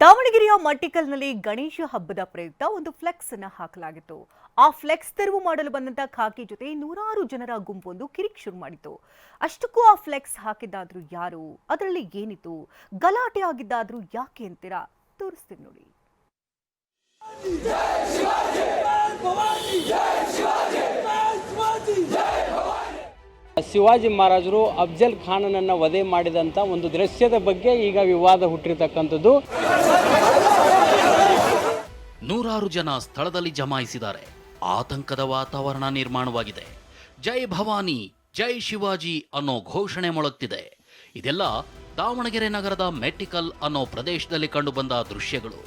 ದಾವಣಗೆರೆಯ ಮಟ್ಟಿಕಲ್ನಲ್ಲಿ ಗಣೇಶ ಹಬ್ಬದ ಪ್ರಯುಕ್ತ ಒಂದು ಫ್ಲೆಕ್ಸ್ ಅನ್ನು ಹಾಕಲಾಗಿತ್ತು. ಆ ಫ್ಲೆಕ್ಸ್ ತೆರವು ಮಾಡಲು ಬಂದಂತ ಖಾಕಿ ಜೊತೆ ನೂರಾರು ಜನರ ಗುಂಪೊಂದು ಕಿರಿಕ್ ಶುರು ಮಾಡಿತು ಅಷ್ಟಕ್ಕೂ ಆ ಫ್ಲೆಕ್ಸ್ ಹಾಕಿದ್ದಾದ್ರೂ ಯಾರು? ಅದರಲ್ಲಿ ಏನಿತ್ತು? ಗಲಾಟೆ ಆಗಿದ್ದಾದ್ರೂ ಯಾಕೆ ಅಂತೀರಾ? ತೋರಿಸ್ತೀನಿ ನೋಡಿ. ಶಿವಾಜಿ ಮಹಾರಾಜರು ಅಫ್ಜಲ್ ಖಾನನನ್ನು ವಧೆ ಮಾಡಿದಂಥ ಒಂದು ದೃಶ್ಯದ ಬಗ್ಗೆ ಈಗ ವಿವಾದ ಹುಟ್ಟಿರ್ತಕ್ಕಂಥದ್ದು. ನೂರಾರು ಜನ ಸ್ಥಳದಲ್ಲಿ ಜಮಾಯಿಸಿದ್ದಾರೆ. ಆತಂಕದ ವಾತಾವರಣ ನಿರ್ಮಾಣವಾಗಿದೆ. ಜೈ ಭವಾನಿ, ಜೈ ಶಿವಾಜಿ ಅನ್ನೋ ಘೋಷಣೆ ಮೊಳಗ್ತಿದೆ. ಇದೆಲ್ಲ ದಾವಣಗೆರೆ ನಗರದ ಮೆಟ್ಟಿಕಲ್ ಅನ್ನೋ ಪ್ರದೇಶದಲ್ಲಿ ಕಂಡುಬಂದ ದೃಶ್ಯಗಳು.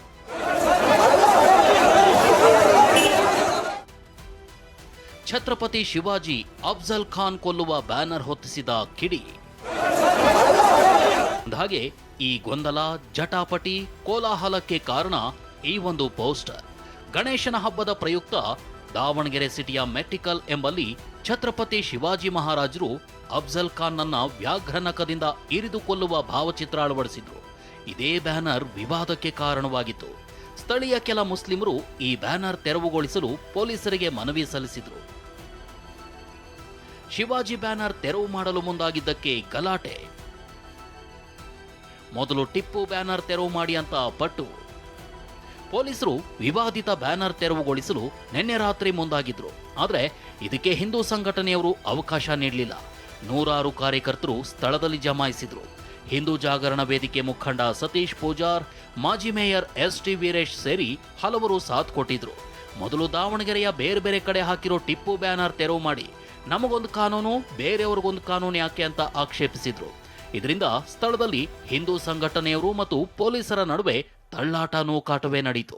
ಛತ್ರಪತಿ ಶಿವಾಜಿ ಅಫ್ಜಲ್ ಖಾನ್ ಕೊಲ್ಲುವ ಬ್ಯಾನರ್ ಹೊತ್ತಿಸಿದ ಕಿಡಿ. ಹಾಗೆ ಈ ಗೊಂದಲ ಜಟಾಪಟಿ ಕೋಲಾಹಲಕ್ಕೆ ಕಾರಣ ಈ ಒಂದು ಪೋಸ್ಟರ್. ಗಣೇಶನ ಹಬ್ಬದ ಪ್ರಯುಕ್ತ ದಾವಣಗೆರೆ ಸಿಟಿಯ ಮೆಟ್ಟಿಕಲ್ ಎಂಬಲ್ಲಿ ಛತ್ರಪತಿ ಶಿವಾಜಿ ಮಹಾರಾಜರು ಅಫ್ಜಲ್ ಖಾನ್ನನ್ನ ವ್ಯಾಘ್ರನಕದಿಂದ ಇರಿದು ಕೊಲ್ಲುವ ಭಾವಚಿತ್ರ ಅಳವಡಿಸಿದ್ರು. ಇದೇ ಬ್ಯಾನರ್ ವಿವಾದಕ್ಕೆ ಕಾರಣವಾಗಿತ್ತು. ಸ್ಥಳೀಯ ಕೆಲ ಮುಸ್ಲಿಮರು ಈ ಬ್ಯಾನರ್ ತೆರವುಗೊಳಿಸಲು ಪೊಲೀಸರಿಗೆ ಮನವಿ ಸಲ್ಲಿಸಿದ್ರು. ಶಿವಾಜಿ ಬ್ಯಾನರ್ ತೆರವು ಮಾಡಲು ಮುಂದಾಗಿದ್ದಕ್ಕೆ ಗಲಾಟೆ. ಮೊದಲು ಟಿಪ್ಪು ಬ್ಯಾನರ್ ತೆರವು ಮಾಡಿ ಅಂತ ಪಟ್ಟು. ಪೊಲೀಸರು ವಿವಾದಿತ ಬ್ಯಾನರ್ ತೆರವುಗೊಳಿಸಲು ನಿನ್ನೆ ರಾತ್ರಿ ಮುಂದಾಗಿದ್ರು. ಆದರೆ ಇದಕ್ಕೆ ಹಿಂದೂ ಸಂಘಟನೆಯವರು ಅವಕಾಶ ನೀಡಲಿಲ್ಲ. ನೂರಾರು ಕಾರ್ಯಕರ್ತರು ಸ್ಥಳದಲ್ಲಿ ಜಮಾಯಿಸಿದ್ರು. ಹಿಂದೂ ಜಾಗರಣ ವೇದಿಕೆ ಮುಖಂಡ ಸತೀಶ್ ಪೂಜಾರ್, ಮಾಜಿ ಮೇಯರ್ ಎಸ್ ಟಿ ವೀರೇಶ್ ಸೇರಿ ಹಲವರು ಸಾಥ್ ಕೊಟ್ಟಿದ್ರು. ಮೊದಲು ದಾವಣಗೆರೆಯ ಬೇರೆ ಬೇರೆ ಕಡೆ ಹಾಕಿರೋ ಟಿಪ್ಪು ಬ್ಯಾನರ್ ತೆರವು ಮಾಡಿ, ನಮಗೊಂದು ಕಾನೂನು, ಬೇರೆಯವ್ರಿಗೊಂದು ಕಾನೂನು ಯಾಕೆ ಅಂತ ಆಕ್ಷೇಪಿಸಿದ್ರು. ಇದರಿಂದ ಸ್ಥಳದಲ್ಲಿ ಹಿಂದೂ ಸಂಘಟನೆಯವರು ಮತ್ತು ಪೊಲೀಸರ ನಡುವೆ ತಳ್ಳಾಟ ನೂಕಾಟವೇ ನಡೆಯಿತು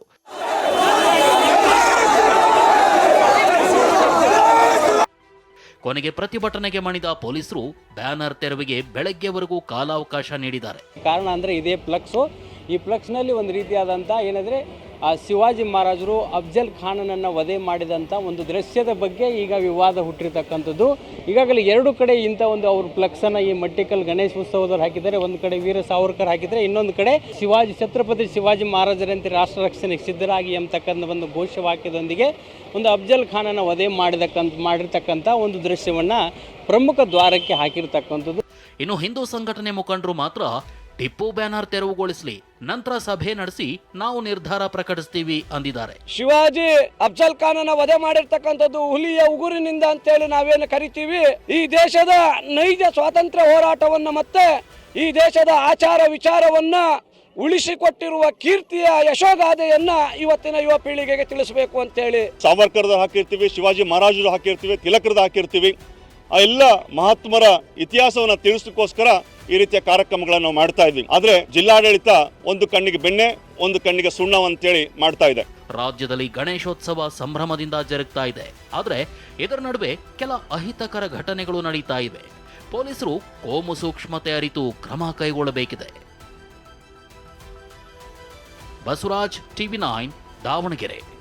ಕೊನೆಗೆ ಪ್ರತಿಭಟನೆಗೆ ಮಣಿದ ಪೊಲೀಸರು ಬ್ಯಾನರ್ ತೆರವಿಗೆ ಬೆಳಗ್ಗೆವರೆಗೂ ಕಾಲಾವಕಾಶ ನೀಡಿದ್ದಾರೆ. ಕಾರಣ ಅಂದರೆ ಇದೇ ಫ್ಲಕ್ಸು. ಈ ಫ್ಲಕ್ಸ್ನಲ್ಲಿ ಒಂದು ರೀತಿಯಾದಂಥ ಏನಂದರೆ ಆ ಶಿವಾಜಿ ಮಹಾರಾಜರು ಅಫ್ಜಲ್ ಖಾನನನ್ನು ವಧೆ ಮಾಡಿದಂಥ ಒಂದು ದೃಶ್ಯದ ಬಗ್ಗೆ ಈಗ ವಿವಾದ ಹುಟ್ಟಿರ್ತಕ್ಕಂಥದ್ದು. ಈಗಾಗಲೇ ಎರಡು ಕಡೆ ಇಂಥ ಒಂದು ಅವ್ರ ಫ್ಲಕ್ಸನ್ನು ಈ ಮಟ್ಟಿಕಲ್ ಗಣೇಶ ಉತ್ಸವದವ್ರು ಹಾಕಿದ್ದಾರೆ. ಒಂದು ಕಡೆ ವೀರ ಸಾವರ್ಕರ್ ಹಾಕಿದರೆ ಇನ್ನೊಂದು ಕಡೆ ಶಿವಾಜಿ, ಛತ್ರಪತಿ ಶಿವಾಜಿ ಮಹಾರಾಜರಂತೆ ರಾಷ್ಟ್ರ ರಕ್ಷಣೆಗೆ ಸಿದ್ಧರಾಗಿ ಎಂಬತಕ್ಕಂಥ ಒಂದು ಘೋಷವಾಕ್ಯದೊಂದಿಗೆ ಒಂದು ಅಫ್ಜಲ್ ಖಾನನ ವಧೆ ಮಾಡಿದಕ್ಕಂಥ, ಮಾಡಿರ್ತಕ್ಕಂಥ ಒಂದು ದೃಶ್ಯವನ್ನು ಪ್ರಮುಖ ದ್ವಾರಕ್ಕೆ ಹಾಕಿರ್ತಕ್ಕಂಥದ್ದು. ಇನ್ನು ಹಿಂದೂ ಸಂಘಟನೆ ಮುಖಂಡರು ಮಾತ್ರ ಟಿಪ್ಪು ಬ್ಯಾನರ್ ತೆರವುಗೊಳಿಸಲಿ ನಂತರ ಸಭೆ ನಡೆಸಿ ನಾವು ನಿರ್ಧಾರ ಪ್ರಕಟಿಸ್ತೀವಿ ಅಂದಿದ್ದಾರೆ. ಶಿವಾಜಿ ಅಫ್ಜಲ್ ಖಾನನ ವಧೆ ಮಾಡಿರ್ತಕ್ಕಂಥದ್ದು ಹುಲಿಯ ಉಗುರಿನಿಂದ ಅಂತೇಳಿ ನಾವೇನು ಕರಿತೀವಿ? ಈ ದೇಶದ ನೈಜ ಸ್ವಾತಂತ್ರ್ಯ ಹೋರಾಟವನ್ನ ಮತ್ತೆ ಈ ದೇಶದ ಆಚಾರ ವಿಚಾರವನ್ನ ಉಳಿಸಿಕೊಟ್ಟಿರುವ ಕೀರ್ತಿಯ ಯಶೋಗಾದೆಯನ್ನ ಇವತ್ತಿನ ಯುವ ಪೀಳಿಗೆಗೆ ತಿಳಿಸಬೇಕು ಅಂತೇಳಿ. ಸಾವರ್ಕರ್ದ ಹಾಕಿರ್ತೀವಿ ಶಿವಾಜಿ ಮಹಾರಾಜರು ಹಾಕಿರ್ತೀವಿ ತಿಲಕರದ ಹಾಕಿರ್ತೀವಿ. ಆ ಎಲ್ಲ ಮಹಾತ್ಮರ ಇತಿಹಾಸವನ್ನು ತಿಳಿಸೋಕ್ಕೋಸ್ಕರ ಈ ರೀತಿಯ ಕಾರ್ಯಕ್ರಮಗಳನ್ನು ನಾವು ಮಾಡ್ತಾ ಇದ್ವಿ. ಆದ್ರೆ ಜಿಲ್ಲಾಡಳಿತ ಒಂದು ಕಣ್ಣಿಗೆ ಬೆಣ್ಣೆ, ಒಂದು ಕಣ್ಣಿಗೆ ಸುಣ್ಣ ಅಂತೇಳಿ ಮಾಡ್ತಾ ಇದೆ. ರಾಜ್ಯದಲ್ಲಿ ಗಣೇಶೋತ್ಸವ ಸಂಭ್ರಮದಿಂದ ಜರುಗ್ತಾ ಇದೆ. ಆದರೆ ಇದರ ನಡುವೆ ಕೆಲ ಅಹಿತಕರ ಘಟನೆಗಳು ನಡೀತಾ ಇವೆ. ಪೊಲೀಸರು ಕೋಮು ಸೂಕ್ಷ್ಮತೆ ಅರಿತು ಕ್ರಮ ಕೈಗೊಳ್ಳಬೇಕಿದೆ. Basavaraj, TV nine, Davanagere.